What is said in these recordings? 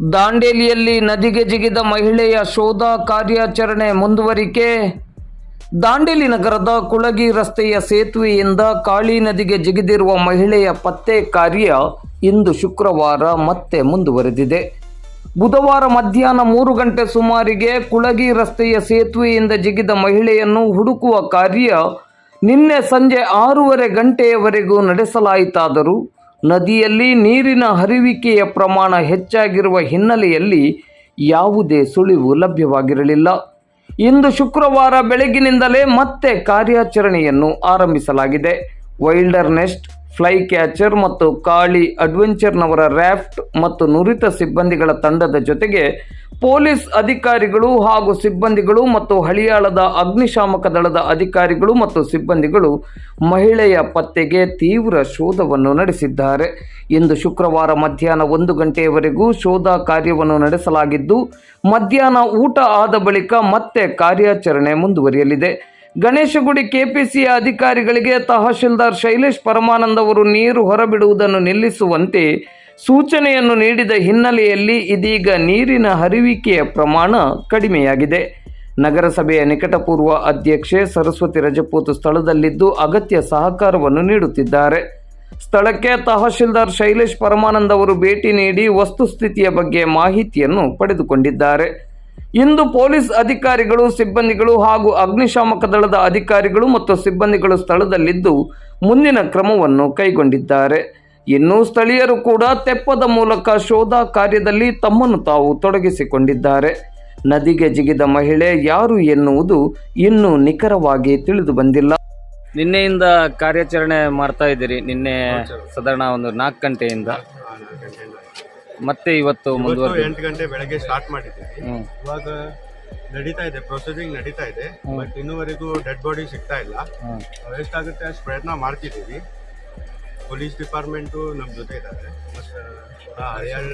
ದಾಂಡೇಲಿಯಲ್ಲಿ ನದಿಗೆ ಜಿಗಿದ ಮಹಿಳೆಯ ಶೋಧ ಕಾರ್ಯಾಚರಣೆ ಮುಂದುವರಿಕೆ. ದಾಂಡೇಲಿ ನಗರದ ಕುಳಗಿ ರಸ್ತೆಯ ಸೇತುವೆಯಿಂದ ಕಾಳಿ ನದಿಗೆ ಜಿಗಿದಿರುವ ಮಹಿಳೆಯ ಪತ್ತೆ ಕಾರ್ಯ ಇಂದು ಶುಕ್ರವಾರ ಮತ್ತೆ ಮುಂದುವರೆದಿದೆ. ಬುಧವಾರ ಮಧ್ಯಾಹ್ನ ಮೂರು ಗಂಟೆ ಸುಮಾರಿಗೆ ಕುಳಗಿ ರಸ್ತೆಯ ಸೇತುವೆಯಿಂದ ಜಿಗಿದ ಮಹಿಳೆಯನ್ನು ಹುಡುಕುವ ಕಾರ್ಯ ನಿನ್ನೆ ಸಂಜೆ ಆರೂವರೆ ಗಂಟೆಯವರೆಗೂ ನಡೆಸಲಾಯಿತಾದರೂ ನದಿಯಲ್ಲಿ ನೀರಿನ ಹರಿವಿಕೆಯ ಪ್ರಮಾಣ ಹೆಚ್ಚಾಗಿರುವ ಹಿನ್ನೆಲೆಯಲ್ಲಿ ಯಾವುದೇ ಸುಳಿವು ಲಭ್ಯವಾಗಿರಲಿಲ್ಲ. ಇಂದು ಶುಕ್ರವಾರ ಬೆಳಗಿನಿಂದಲೇ ಮತ್ತೆ ಕಾರ್ಯಾಚರಣೆಯನ್ನು ಆರಂಭಿಸಲಾಗಿದೆ. ವೈಲ್ಡರ್ ನೆಸ್ಟ್ ಫ್ಲೈ ಕ್ಯಾಚರ್ ಮತ್ತು ಕಾಳಿ ಅಡ್ವೆಂಚರ್ನವರ ರ್ಯಾಫ್ಟ್ ಮತ್ತು ನುರಿತ ಸಿಬ್ಬಂದಿಗಳ ತಂಡದ ಜೊತೆಗೆ ಪೊಲೀಸ್ ಅಧಿಕಾರಿಗಳು ಹಾಗೂ ಸಿಬ್ಬಂದಿಗಳು ಮತ್ತು ಹಳಿಯಾಳದ ಅಗ್ನಿಶಾಮಕ ದಳದ ಅಧಿಕಾರಿಗಳು ಮತ್ತು ಸಿಬ್ಬಂದಿಗಳು ಮಹಿಳೆಯ ಪತ್ತೆಗೆ ತೀವ್ರ ಶೋಧವನ್ನು ನಡೆಸಿದ್ದಾರೆ. ಇಂದು ಶುಕ್ರವಾರ ಮಧ್ಯಾಹ್ನ ಒಂದು ಗಂಟೆಯವರೆಗೂ ಶೋಧ ಕಾರ್ಯವನ್ನು ನಡೆಸಲಾಗಿದ್ದು, ಮಧ್ಯಾಹ್ನ ಊಟ ಆದ ಬಳಿಕ ಮತ್ತೆ ಕಾರ್ಯಾಚರಣೆ ಮುಂದುವರಿಯಲಿದೆ. ಗಣೇಶಗುಡಿ ಕೆಪಿಸಿಯ ಅಧಿಕಾರಿಗಳಿಗೆ ತಹಶೀಲ್ದಾರ್ ಶೈಲೇಶ್ ಪರಮಾನಂದ್ ಅವರು ನೀರು ಹೊರಬಿಡುವುದನ್ನು ನಿಲ್ಲಿಸುವಂತೆ ಸೂಚನೆಯನ್ನು ನೀಡಿದ ಹಿನ್ನೆಲೆಯಲ್ಲಿ ಇದೀಗ ನೀರಿನ ಹರಿವಿಕೆಯ ಪ್ರಮಾಣ ಕಡಿಮೆಯಾಗಿದೆ. ನಗರಸಭೆಯ ನಿಕಟಪೂರ್ವ ಅಧ್ಯಕ್ಷೆ ಸರಸ್ವತಿ ರಜಪೂತ್ ಸ್ಥಳದಲ್ಲಿದ್ದು ಅಗತ್ಯ ಸಹಕಾರವನ್ನು ನೀಡುತ್ತಿದ್ದಾರೆ. ಸ್ಥಳಕ್ಕೆ ತಹಶೀಲ್ದಾರ್ ಶೈಲೇಶ್ ಪರಮಾನಂದ್ ಅವರು ಭೇಟಿ ನೀಡಿ ವಸ್ತುಸ್ಥಿತಿಯ ಬಗ್ಗೆ ಮಾಹಿತಿಯನ್ನು ಪಡೆದುಕೊಂಡಿದ್ದಾರೆ. ಇಂದು ಪೊಲೀಸ್ ಅಧಿಕಾರಿಗಳು ಸಿಬ್ಬಂದಿಗಳು ಹಾಗೂ ಅಗ್ನಿಶಾಮಕ ದಳದ ಅಧಿಕಾರಿಗಳು ಮತ್ತು ಸಿಬ್ಬಂದಿಗಳು ಸ್ಥಳದಲ್ಲಿದ್ದು ಮುಂದಿನ ಕ್ರಮವನ್ನು ಕೈಗೊಂಡಿದ್ದಾರೆ. ಇನ್ನು ಸ್ಥಳೀಯರು ಕೂಡ ತೆಪ್ಪದ ಮೂಲಕ ಶೋಧ ಕಾರ್ಯದಲ್ಲಿ ತಮ್ಮನ್ನು ತಾವು ತೊಡಗಿಸಿಕೊಂಡಿದ್ದಾರೆ. ನದಿಗೆ ಜಿಗಿದ ಮಹಿಳೆ ಯಾರು ಎನ್ನುವುದು ಇನ್ನೂ ನಿಖರವಾಗಿ ತಿಳಿದು ಬಂದಿಲ್ಲ ನಿನ್ನೆಯಿಂದ ಕಾರ್ಯಾಚರಣೆ ಮಾಡ್ತಾ ಇದ್ದೀರಿ. ನಿನ್ನೆ ಸಾಧಾರಣ ಒಂದು ನಾಲ್ಕು ಗಂಟೆಯಿಂದ. ಮತ್ತೆ ಇವತ್ತು ಇವತ್ತು ಎಂಟು ಗಂಟೆ ಬೆಳಗ್ಗೆ ಸ್ಟಾರ್ಟ್ ಮಾಡಿದ್ದೀವಿ. ಹ್ಮ್. ಇವಾಗ ನಡೀತಾ ಇದೆ ಪ್ರೊಸೀಜಿಂಗ್ ನಡೀತಾ ಇದೆ ಬಟ್ ಇನ್ನುವರೆಗೂ ಡೆಡ್ ಬಾಡಿ ಸಿಗ್ತಾ ಇಲ್ಲ. ಹ್ಮ್. ಆಗುತ್ತೆ ಅಷ್ಟು ಪ್ರಯತ್ನ ಮಾಡ್ತಿದ್ದೀವಿ. ಪೊಲೀಸ್ ಡಿಪಾರ್ಟ್ಮೆಂಟು ನಮ್ಮ ಜೊತೆ ಇದ್ದಾರೆ. ಮತ್ತು Haryana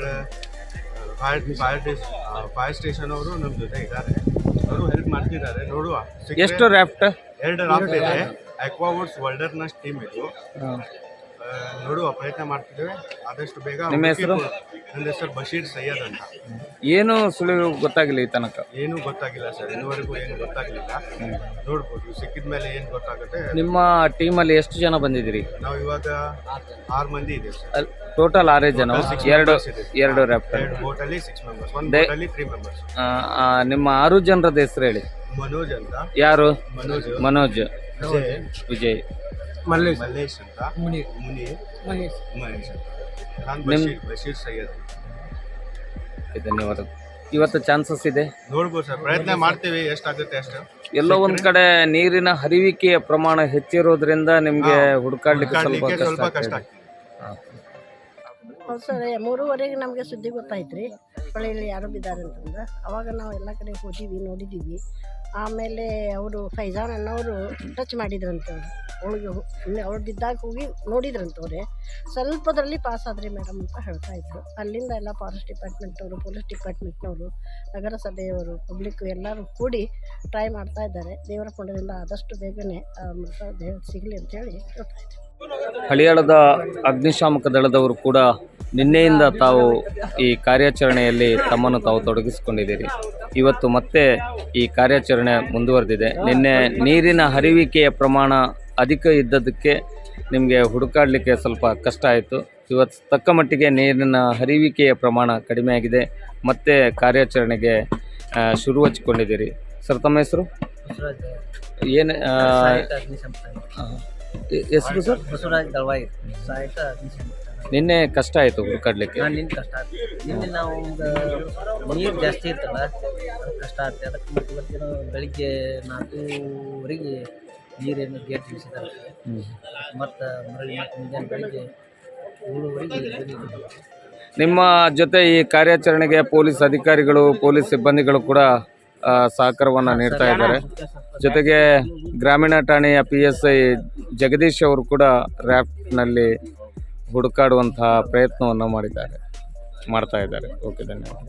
fire fire fire station ಅವರು ನಮ್ಮ ಜೊತೆ ಇದ್ದಾರೆ. ಅವರು ಹೆಲ್ಪ್ ಮಾಡ್ತಿದ್ದಾರೆ. ನೋಡುವ. ಸಿಕ್ಕ್ರೆ ಎಷ್ಟು ರ್ಯಾಫ್ಟ್ ಎರಡು ರಾಫ್ಟ್ ಇದೆ. ಅಕ್ವಾವರ್ಡ್ಸ್ ವರ್ಲ್ಡರ್ನ ಟೀಮ್ ಇದು. ನೋಡುವ ಪ್ರಯತ್ನ ಮಾಡ್ತಿದ್ದೇವೆ. ಆದಷ್ಟು ಬೇಗ ನಿಮ್ಮ ಹೆಸರು? ನನ್ನ ಹೆಸರು ಬಶೀರ್ ಸೈಯದ್ ಅಂತ. ಏನು ಸುಳಿವು ಗೊತ್ತಾಗಿಲ್ಲ ಈ ತನಕ? ಏನೂ ಗೊತ್ತಾಗಿಲ್ಲ ಸರ್. ಇನ್ನುವರೆಗೂ ಏನು ಗೊತ್ತಾಗಲಿಲ್ಲ. ನೋಡ್ಬೋದು. ಸಿಕ್ಕಿದ ಮೇಲೆ ಏನು ಗೊತ್ತಾಗುತ್ತೆ? ನಿಮ್ಮ ಟೀಮಲ್ಲಿ ಎಷ್ಟು ಜನ ಬಂದಿದ್ದೀರಿ? ನಾವು ಇವಾಗ ಆರು ಮಂದಿ ಇದೆ ಸರ್. ಟೋಟಲ್ ಆರೇ ಜನ? ಎರಡು ಇದೆ. ಎರಡು ರ್ಯಾಪ್ಟರ್ ಎರಡು ಬೋಟಲ್ಲಿ ಸಿಕ್ಸ್ ಮೆಂಬರ್ಸ್ ಒಂದು ದೇ- ಬೋಟಲ್ಲಿ ತ್ರೀ ಮೆಂಬರ್ಸ್ ನಿಮ್ಮ ಆರು ಜನರದ ಹೆಸರು ಹೇಳಿ. ಮನೋಜ್ ಅಂತ. ಯಾರು? ಮನೋಜ್. ಮನೋಜ್. ವಿಜಯ್. ಮಲ್ಲೇಶ್. ಮಲ್ಲೇಶ್ ಅಂತ? ಮುನಿ ಮಹೇಶ್ ಮಹೇಶ್ ಅಂತ. ನಾನು ಬಶೀರ್ ಬಶೀರ್ ಸೈಯದ್. ಓಕೆ, ಧನ್ಯವಾದ ಇವತ್ತು ಚಾನ್ಸಸ್ ಇದೆ. ನೋಡ್ಬೋದು ಸರ್ ಪ್ರಯತ್ನ ಮಾಡ್ತೀವಿ ಎಷ್ಟಾಗುತ್ತೆ ಅಷ್ಟು. ಎಲ್ಲೋ ಒಂದ್ ಕಡೆ ನೀರಿನ ಹರಿವಿಕೆಯ ಪ್ರಮಾಣ ಹೆಚ್ಚಿರೋದ್ರಿಂದ ನಿಮ್ಗೆ ಹುಡುಕಾಡ್ಲಿಕ್ಕೆ ಸ್ವಲ್ಪ ಕಷ್ಟ ಸ್ವಲ್ಪ ಕಷ್ಟ ಆಗ್ತದೆ. ಆಗ್ತದೆ ಹೌದು ಸರ್ ಮೂರುವರೆಗೆ ನಮಗೆ ಸುದ್ದಿ ಗೊತ್ತಾಯ್ತು ರೀ ಹೊಳೆಯಲ್ಲಿ ಯಾರು ಬಿದ್ದಾರೆ ಅಂತಂದ್ರೆ ಅವಾಗ ನಾವು ಎಲ್ಲ ಕಡೆ ಹೋದೀವಿ ನೋಡಿದ್ದೀವಿ ಆಮೇಲೆ ಅವರು ಫೈಜಾನ್ ಅನ್ನೋರು ಟಚ್ ಮಾಡಿದ್ರಂತವ್ರು ಅವಳಿಗೆ ಬಿದ್ದಾಗ ಹೋಗಿ ನೋಡಿದ್ರಂತವ್ರೆ ಸ್ವಲ್ಪದ್ರಲ್ಲಿ ಪಾಸ್ ಆದ್ರಿ ಮೇಡಮ್ ಅಂತ ಹೇಳ್ತಾ ಇದ್ರು. ಅಲ್ಲಿಂದ ಎಲ್ಲ ಫಾರೆಸ್ಟ್ ಡಿಪಾರ್ಟ್ಮೆಂಟ್ನವರು ಪೊಲೀಸ್ ಡಿಪಾರ್ಟ್ಮೆಂಟ್ನವರು ನಗರಸಭೆಯವರು ಪಬ್ಲಿಕ್ ಎಲ್ಲರೂ ಕೂಡಿ ಟ್ರೈ ಮಾಡ್ತಾ ಇದ್ದಾರೆ. ದೇವರ ಪುಣ್ಯದಿಂದ ಆದಷ್ಟು ಬೇಗನೆ ಮೃತ ಮೃತದೇಹ ಸಿಗಲಿ ಅಂತೇಳಿ ಹೇಳ್ತಾ ಇದ್ದೀವಿ ಹಳಿಯಾಳದ ಅಗ್ನಿಶಾಮಕ ದಳದವರು ಕೂಡ ನಿನ್ನೆಯಿಂದ ತಾವು ಈ ಕಾರ್ಯಾಚರಣೆಯಲ್ಲಿ ತಮ್ಮನ್ನು ತಾವು ತೊಡಗಿಸಿಕೊಂಡಿದ್ದೀರಿ. ಇವತ್ತು ಮತ್ತೆ ಈ ಕಾರ್ಯಾಚರಣೆ ಮುಂದುವರೆದಿದೆ. ನಿನ್ನೆ ನೀರಿನ ಹರಿವಿಕೆಯ ಪ್ರಮಾಣ ಅಧಿಕ ಇದ್ದದಕ್ಕೆ ನಿಮಗೆ ಹುಡುಕಾಡಲಿಕ್ಕೆ ಸ್ವಲ್ಪ ಕಷ್ಟ ಆಯಿತು. ಇವತ್ತು ತಕ್ಕ ಮಟ್ಟಿಗೆ ನೀರಿನ ಹರಿವಿಕೆಯ ಪ್ರಮಾಣ ಕಡಿಮೆಯಾಗಿದೆ ಮತ್ತೆ ಕಾರ್ಯಾಚರಣೆಗೆ ಶುರು ಹಚ್ಚಿಕೊಂಡಿದ್ದೀರಿ ಸರ್ ತಮ್ಮ ಹೆಸರು? ಏನು ಹೆಸರು ಸರ್? ಬಸವರಾಜ್ ದಳವಾಯಿ ಸಾಹಿತ್ಯ ನಿನ್ನೆ ಕಷ್ಟ ಆಯಿತು ಹುಡುಕಾಡ್ಲಿಕ್ಕೆ ನಾನು ನಿನ್ನ ಕಷ್ಟ ಆಯ್ತು. ನಿನ್ನೆ ನಾವು ನೀರು ಜಾಸ್ತಿ ಇತ್ತಲ್ಲ ಅದಕ್ಕೆ ಕಷ್ಟ ಆಗ್ತದೆ ಅದಕ್ಕೆ ಮತ್ತೆ ಇವತ್ತಿನ ಬೆಳಿಗ್ಗೆ ನಾಲ್ಕೂವರೆಗೆ ನೀರೇನು ಗೇಟ್ ಇಳಿಸಿದ್ದಾರೆ. ಮತ್ತು ಮರಳಿ ಮತ್ತೆ ಮುಂಜಾನೆ ಬೆಳಿಗ್ಗೆ ಏಳುವರೆಗೆ. ನಿಮ್ಮ ಜೊತೆ ಈ ಕಾರ್ಯಾಚರಣೆಗೆ ಪೊಲೀಸ್ ಅಧಿಕಾರಿಗಳು ಪೊಲೀಸ್ ಸಿಬ್ಬಂದಿಗಳು ಕೂಡ ಸಹಕಾರವನ್ನು ನೀಡ್ತಾ ಇದ್ದಾರೆ. ಜೊತೆಗೆ ಗ್ರಾಮೀಣ ಠಾಣೆಯ ಪಿ ಎಸ್ ಐ ಜಗದೀಶ್ ಅವರು ಕೂಡ ರ್ಯಾಪ್ನಲ್ಲಿ ಹುಡುಕಾಡುವಂತಹ ಪ್ರಯತ್ನವನ್ನು ಮಾಡಿದ್ದಾರೆ ಮಾಡ್ತಾ ಇದ್ದಾರೆ. ಓಕೆ ಧನ್ಯವಾದ.